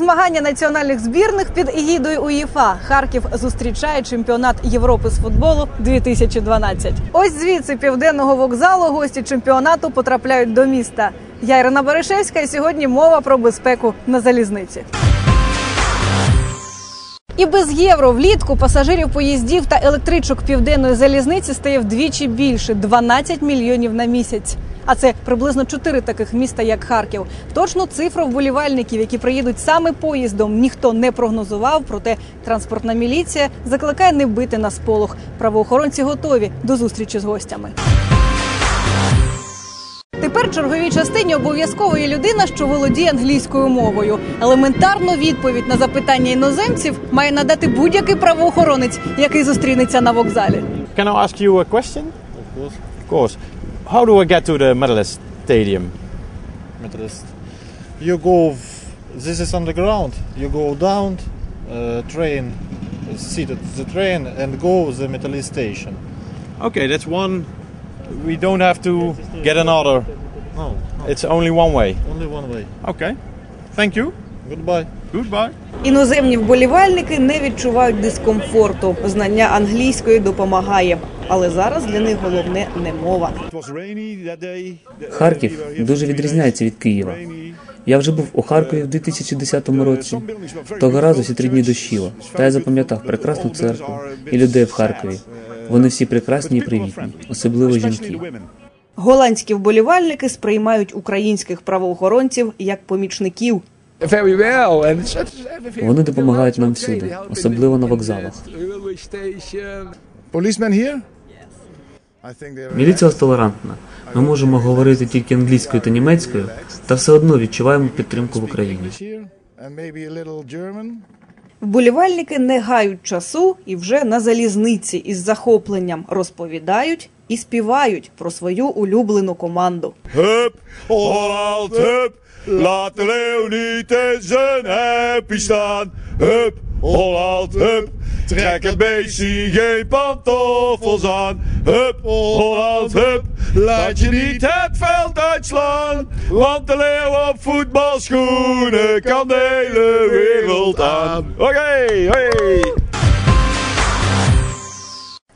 змагання національних збірних під егідою УЄФА. Харків зустрічає чемпіонат Європи з футболу 2012. Ось звідси південного вокзалу гості чемпіонату потрапляють до міста. Я Ірина Берешевська, і сьогодні мова про безпеку на залізниці. І без євро влітку пасажирів поїздів та електричок південної залізниці стає вдвічі більше 12 мільйонів на місяць. А це приблизно чотири таких міста, як Харків. Точну цифру вболівальників, які приїдуть саме поїздом, ніхто не прогнозував. Проте транспортна міліція закликає не бити на сполох. Правоохоронці готові до зустрічі з гостями. Тепер черговій частині обов'язково є людина, що володіє англійською мовою. Елементарну відповідь на запитання іноземців має надати будь-який правоохоронець, який зустрінеться на вокзалі. Can I ask you a question? Of course, Of course. How do I get to the Medalist Stadium? Methodist. You go. This is underground. You go down, uh, train, sit at the train, and go the Metallist station. Okay, that's one. We don't have to get another. No, no, It's only one way. only one way. Okay. Thank you. Goodbye. Goodbye. Іноземні вболівальники не відчувають дискомфорту. Знання англійської допомагає, але зараз для них головне не мова. Харків дуже відрізняється від Києва. Я вже був у Харкові в 2010 році. Того разу всі три дні дощило. Та я запам'ятав прекрасну церкву і людей в Харкові. Вони всі прекрасні і привітні, особливо жінки. Голландські вболівальники сприймають українських правоохоронців як помічників. Вони допомагають нам всюди, особливо на вокзалах. Railway Міліція толерантна. Ми можемо говорити тільки англійською та німецькою, та все одно відчуваємо підтримку в Україні. Вболівальники не гають часу і вже на залізниці із захопленням розповідають і співають про свою улюблену команду. Hup, Holland, hup, trek het beestje geen pantoffels aan. Hup, Holland, hup, laat je niet het veld uitslaan. Want de leeuw op voetbalschoenen kan de hele wereld aan. Oké, hey.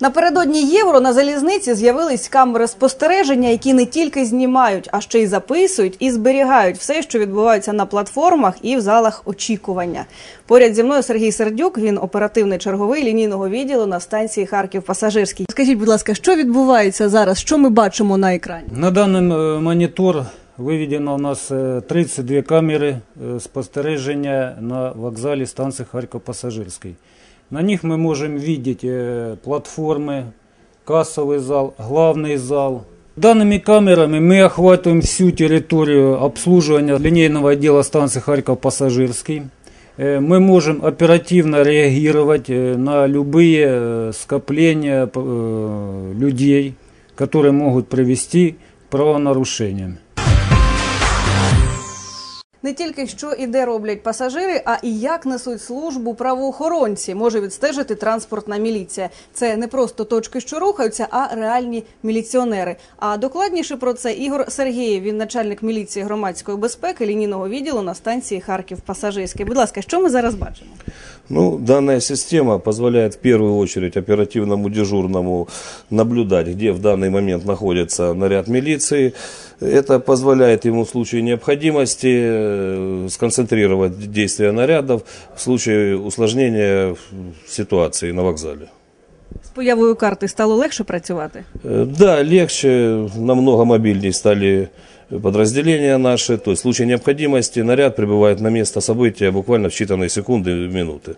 Напередодні євро на залізниці з'явились камери спостереження, які не тільки знімають, а ще й записують і зберігають все, що відбувається на платформах і в залах очікування. Поряд зі мною Сергій Сердюк. Він оперативний черговий лінійного відділу на станції Харків Пасажирський. Скажіть, будь ласка, що відбувається зараз? Що ми бачимо на екрані? На даний е, монітор виведено у нас е, 32 камери е, спостереження на вокзалі станції Харків Пасажирський. На них ми можемо бачити е, платформи, касовий зал, главний зал. Даними камерами ми охватываем всю територію обслуживания линейного отдела станции Харьков Пассажирский. Э, Мы можем оперативно реагировать э, на любые э, скопления э, людей, которые могут привести к правонарушениям. Не тільки що і де роблять пасажири, а і як несуть службу правоохоронці, може відстежити транспортна міліція. Це не просто точки, що рухаються, а реальні міліціонери. А докладніше про це Ігор Сергієв, він начальник міліції громадської безпеки лінійного відділу на станції Харків Пасажирський. Будь ласка, що ми зараз бачимо? Ну, данная система позволяет в первую очередь оперативному дежурному наблюдать, где в данный момент находится наряд милиции. Это позволяет ему в случае необходимости э, сконцентрировать действия нарядов в случае усложнения ситуации на вокзале. З появою карти стало легше працювати. Э, Да, легче, намного мобильнее стали подразделения наши. То есть в случае необходимости наряд прибывает на место события буквально в считанные секунды и минуты.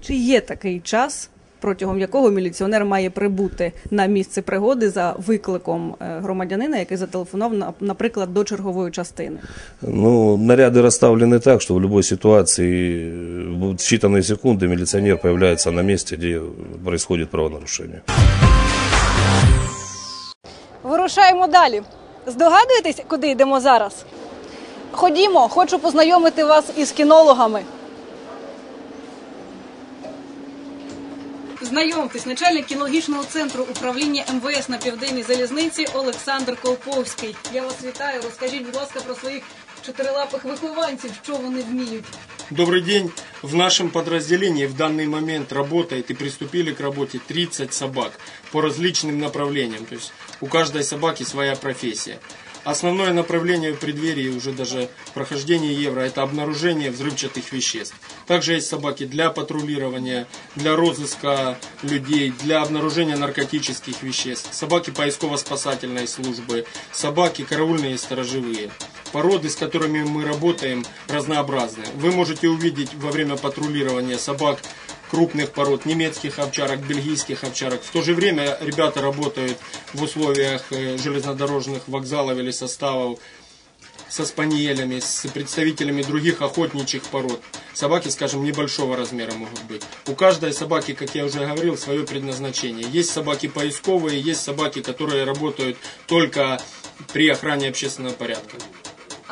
Чи є такий час, протягом якого міліціонер має прибути на місце пригоди за викликом е, громадянина, який зателефонував, на- наприклад, до чергової частини? Ну, наряды расставлены так, что в любой ситуации э, в считанные секунды милиционер появляется на месте, где происходит правонарушение. Вирушаємо далі. Здогадуєтесь, куди йдемо зараз? Ходімо, хочу познайомити вас із кінологами. Знайомтесь, начальник кінологічного центру управління МВС на південній залізниці Олександр Колповський. Я вас вітаю. Розкажіть, будь ласка, про своїх чотирилапих вихованців, що вони вміють. Добрый день. В нашем подразделении в данный момент работает и приступили к работе 30 собак по различным направлениям. То есть у каждой собаки своя профессия. Основное направление в преддверии уже даже прохождения евро – это обнаружение взрывчатых веществ. Также есть собаки для патрулирования, для розыска людей, для обнаружения наркотических веществ, собаки поисково-спасательной службы, собаки караульные и сторожевые. Породы, с которыми мы работаем, разнообразны. Вы можете увидеть во время патрулирования собак крупных пород, немецких овчарок, бельгийских овчарок. В то же время ребята работают в условиях э, железнодорожных вокзалов или составов со спаниелями, с представителями других охотничьих пород. Собаки, скажем, небольшого размера могут быть. У каждой собаки, как я уже говорил, свое предназначение. Есть собаки поисковые, есть собаки, которые работают только при охране общественного порядка.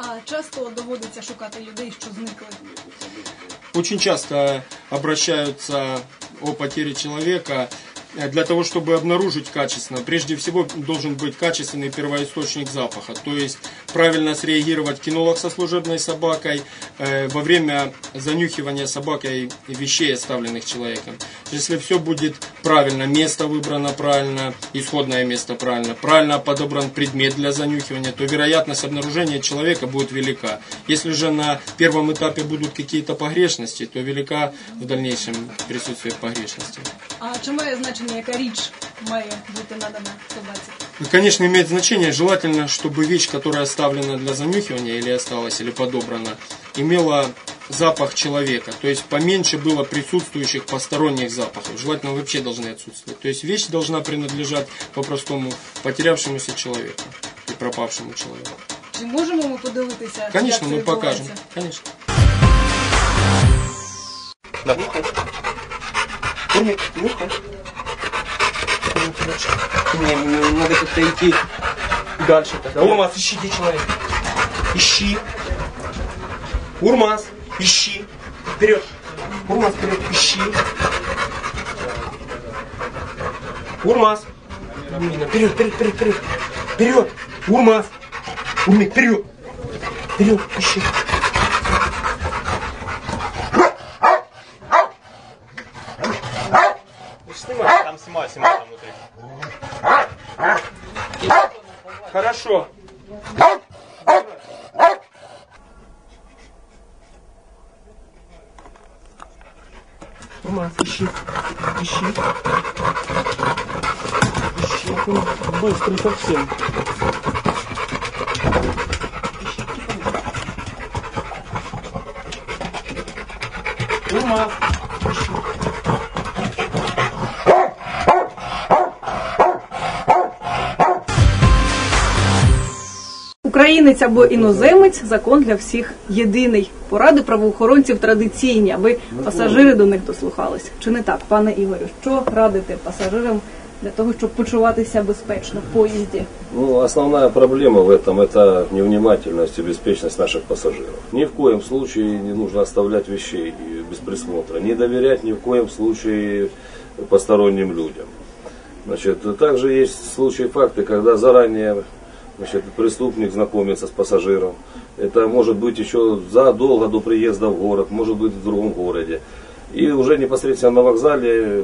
А часто доводиться шукати людей, що зникли. Очень часто обращаются о потере человека для того, чтобы обнаружить качественно. Прежде всего должен быть качественный первоисточник запаха. То есть правильно среагировать кинолог со служебной собакой э, во время занюхивания собакой вещей, оставленных человеком. Если все будет правильно, место выбрано правильно, исходное место правильно, правильно подобран предмет для занюхивания, то вероятность обнаружения человека будет велика. Если же на первом этапе будут какие-то погрешности, то велика в дальнейшем присутствие погрешностей. А чи має значення, яка річ має бути надана собаці? Ну, Конечно, имеет значение. Желательно, чтобы вещь, которая оставлена для занюхивания или осталась, или подобрана, имела запах человека. То есть поменьше было присутствующих посторонних запахов. Желательно вообще должны отсутствовать. То есть вещь должна принадлежать по-простому потерявшемуся человеку и пропавшему человеку. Чи можемо ми подивитися? Конечно, як це мы покажем. відбувається? Конечно. Не, мне надо как-то идти дальше тогда. Урмас, ищи, где человек? Ищи. Урмас, ищи. Вперед. Урмас, вперед, ищи. Урмас. Умнина, вперед, вперед, вперед, вперед. Вперед. Урмас. Умник, вперед. Вперед, ищи. хорошо. Макс, ищи. Ищи. Ищи. Быстро совсем. Ищи. Ну, Макс. Українець або іноземець закон для всіх єдиний. Поради правоохоронців традиційні, аби пасажири до них дослухались. Чи не так, пане Ігорю? Що радити пасажирам для того, щоб почуватися безпечно в поїзді? Ну, основная проблема в этом это невнимательность и беспечность наших пассажиров. Ни в коем случае не нужно оставлять вещей без присмотра, не доверять ни в коем случае посторонним людям. Значит, также есть случаи, факты, когда заранее значит, преступник знакомится с пассажиром. Это может быть еще задолго до приезда в город, может быть в другом городе. И уже непосредственно на вокзале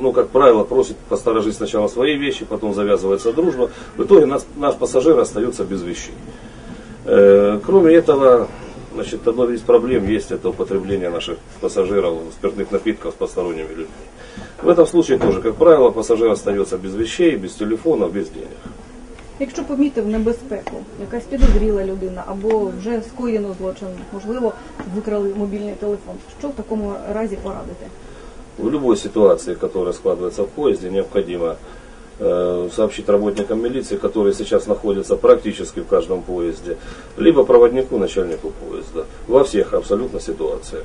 ну, как правило, просит посторожить сначала свои вещи, потом завязывается дружба. В итоге нас, наш пассажир остается без вещей. Э, кроме этого, значит, одной из проблем есть это употребление наших пассажиров спиртных напитков с посторонними людьми. В этом случае тоже, как правило, пассажир остается без вещей, без телефона, без денег. Якщо помітив небезпеку, якась підозріла людина або вже скоєно злочин, можливо, викрали мобільний телефон. Що в такому разі порадити? В любой ситуации, которая складывается в поезде, необходимо э, сообщить работникам милиции, которые сейчас находятся практически в каждом поезде, либо проводнику, начальнику поезда. Во всех абсолютно ситуациях.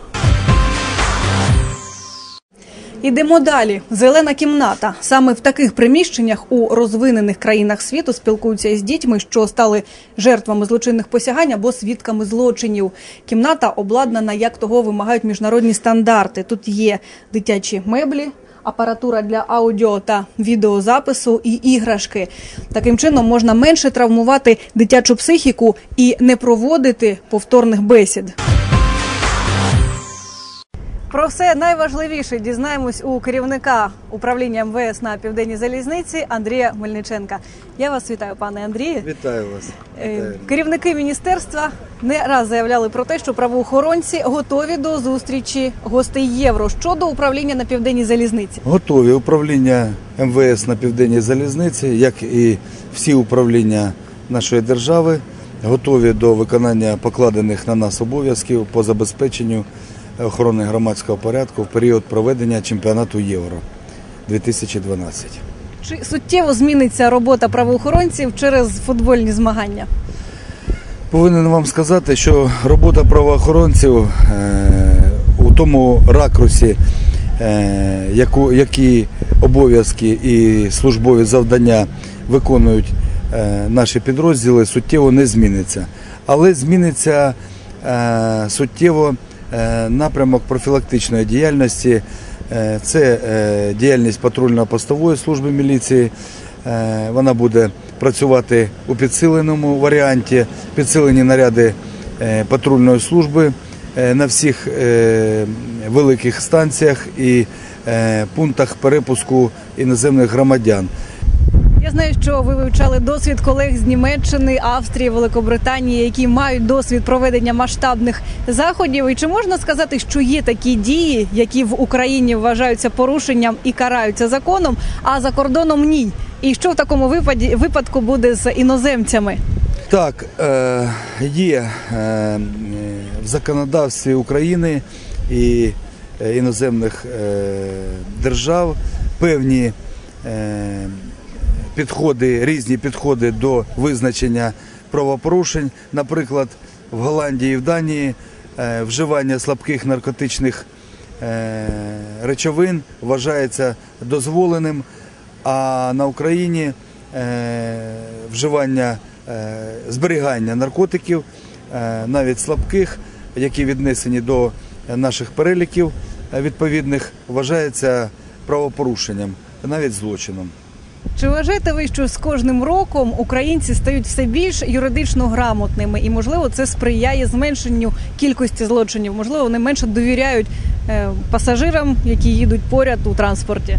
Ідемо далі. Зелена кімната. Саме в таких приміщеннях у розвинених країнах світу спілкуються із дітьми, що стали жертвами злочинних посягань або свідками злочинів. Кімната обладнана, як того вимагають міжнародні стандарти. Тут є дитячі меблі. Апаратура для аудіо та відеозапису і іграшки. Таким чином можна менше травмувати дитячу психіку і не проводити повторних бесід. Про все найважливіше дізнаємось у керівника управління МВС на південній залізниці Андрія Мельниченка. Я вас вітаю, пане Андрію. Вітаю вас. Е, Вітаю. Керівники міністерства не раз заявляли про те, що правоохоронці готові до зустрічі гостей євро щодо управління на південній залізниці. Готові управління МВС на південній залізниці, як і всі управління нашої держави, готові до виконання покладених на нас обов'язків по забезпеченню охорони громадського порядку в період проведення чемпіонату Євро 2012. Чи суттєво зміниться робота правоохоронців через футбольні змагання? Повинен вам сказати, що робота правоохоронців е, у тому ракурсі, е, які обов'язки і службові завдання виконують е, наші підрозділи, суттєво не зміниться. Але зміниться суттєво напрямок профілактичної діяльності. Е, Це е, діяльність патрульно-постової служби міліції. Е, Вона буде працювати у підсиленому варіанті, підсилені наряди е, патрульної служби е, на всіх е, великих станціях і е, пунктах перепуску іноземних громадян. Я знаю, що ви вивчали досвід колег з Німеччини, Австрії, Великобританії, які мають досвід проведення масштабних заходів. І чи можна сказати, що є такі дії, які в Україні вважаються порушенням і караються законом, а за кордоном ні? І що в такому випаді випадку буде з іноземцями? Так, е, є е, в законодавстві України і е, іноземних держав певні підходи, різні підходи до визначення правопорушень. Наприклад, в Голландії і в Данії е, вживання слабких наркотичних е, речовин вважається дозволеним, а на Україні е, вживання зберігання наркотиків, навіть слабких, які віднесені до наших переліків відповідних, вважається правопорушенням, навіть злочином. Чи вважаєте ви, що з кожним роком українці стають все більш юридично грамотними, і можливо це сприяє зменшенню кількості злочинів? Можливо, вони менше довіряють е, пасажирам, які їдуть поряд у транспорті?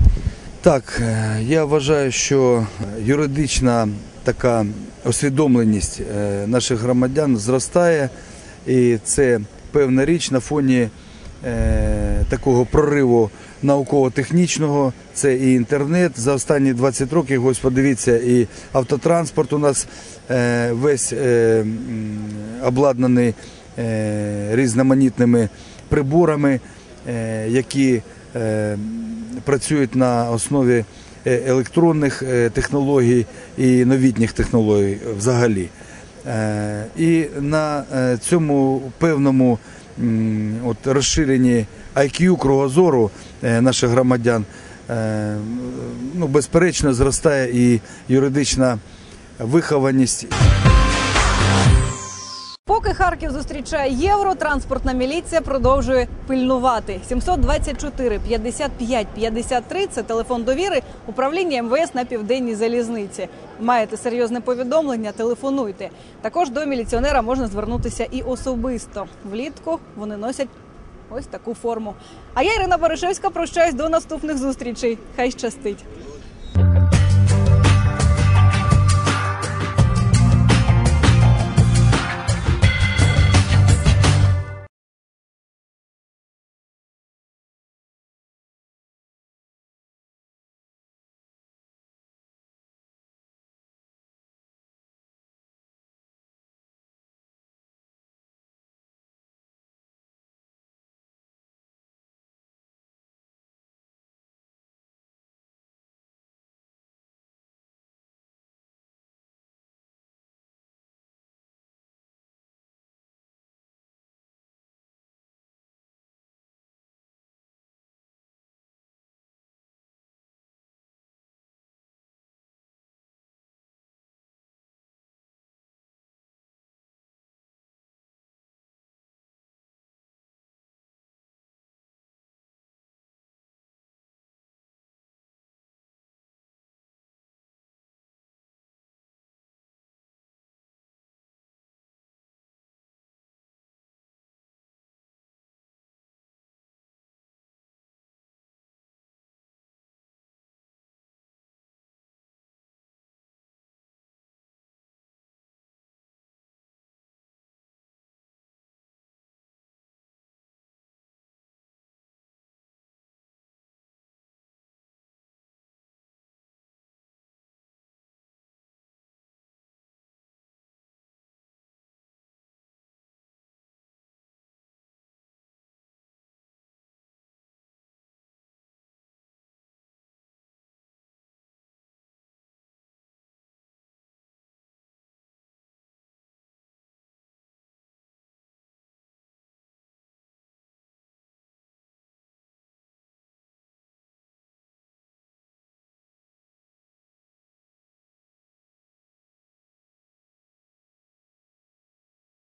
Так, е, я вважаю, що юридична така усвідомленість е, наших громадян зростає, і це певна річ на фоні такого прориву науково-технічного. Це і інтернет. За останні 20 років, ось подивіться, і автотранспорт у нас е, весь е, обладнаний е, різноманітними приборами, е, які е, працюють на основі е, електронних е, технологій і новітніх технологій взагалі. Е, І на цьому певному от, розширенні IQ кругозору е, наших громадян е, ну, безперечно зростає і юридична вихованість. Поки Харків зустрічає євро, транспортна міліція продовжує пильнувати. 724 55 53 – це телефон довіри управління МВС на південній залізниці. Маєте серйозне повідомлення? Телефонуйте. Також до міліціонера можна звернутися і особисто. Влітку вони носять ось таку форму. А я Ірина Баришевська прощаюсь до наступних зустрічей. Хай щастить.